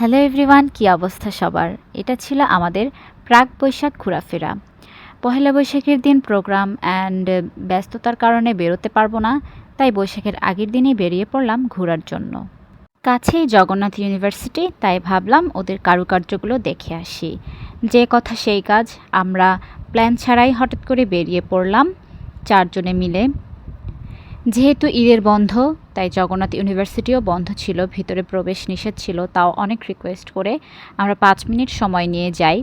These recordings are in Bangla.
হ্যালো এভরিওয়ান, কী অবস্থা সবার? এটা ছিল আমাদের প্রাক বৈশাখ ঘোরাফেরা। পহেলা বৈশাখের দিন প্রোগ্রাম অ্যান্ড ব্যস্ততার কারণে বেরোতে পারব না, তাই বৈশাখের আগের দিনই বেরিয়ে পড়লাম ঘোরার জন্য। কাছেই জগন্নাথ ইউনিভার্সিটি, তাই ভাবলাম ওদের কারুকার্যগুলো দেখে আসি। যে কথা সেই কাজ, আমরা প্ল্যান ছাড়াই হঠাৎ করে বেরিয়ে পড়লাম, চারজনে মিলে। যেহেতু ঈদের বন্ধ, তাই জগন্নাথ ইউনিভার্সিটিও বন্ধ ছিল, ভিতরে প্রবেশ নিষেধ ছিল, তাও অনেক রিকোয়েস্ট করে আমরা পাঁচ মিনিট সময় নিয়ে যাই।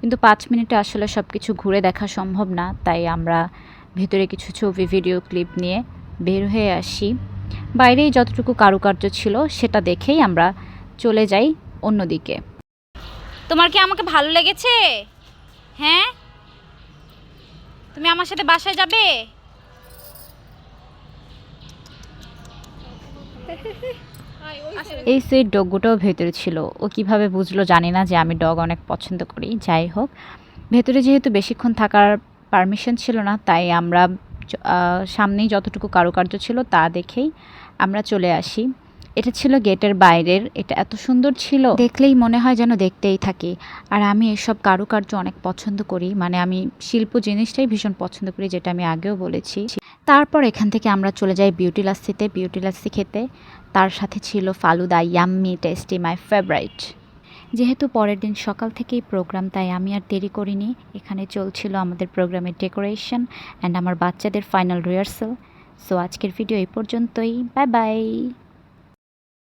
কিন্তু পাঁচ মিনিটে আসলে সব কিছু ঘুরে দেখা সম্ভব না, তাই আমরা ভিতরে কিছু ছবি ভিডিও ক্লিপ নিয়ে বের হয়ে আসি। বাইরেই যতটুকু কারুকার্য ছিল, সেটা দেখেই আমরা চলে যাই অন্যদিকে। তোমার কি আমাকে ভালো লেগেছে? হ্যাঁ? তুমি আমার সাথে বাসায় যাবে? এই সেই ডগগুটাও ভেতরে ছিল। ও কীভাবে বুঝলো জানি না যে আমি ডগ অনেক পছন্দ করি। যাই হোক, ভেতরে যেহেতু বেশিক্ষণ থাকার পারমিশন ছিল না, তাই আমরা সামনেই যতটুকু কারুকার্য ছিল তা দেখেই আমরা চলে আসি। এটা ছিল গেটের বাইরের, এটা এত সুন্দর ছিল। দেখলেই মনে হয় যেন দেখতেই থাকি। আর আমি এসব কারুকার্য অনেক পছন্দ করি মানে আমি শিল্প জিনিসটাই ভীষণ পছন্দ করি, যেটা আমি আগেও বলেছি। তারপর এখান থেকে আমরা চলে যাই বিউটি লাস্সিতে বিউটি লাস্সি খেতে। তার সাথে ছিল falooda yummy tasty my favourite যেহেতু পরের দিন সকাল থেকেই প্রোগ্রাম তাই আমি আর দেরি করিনি। এখানে চলছিল আমাদের প্রোগ্রামের ডেকোরেশন অ্যান্ড আমার বাচ্চাদের ফাইনাল রিহার্সাল সো আজকের ভিডিও এই পর্যন্তই। Bye bye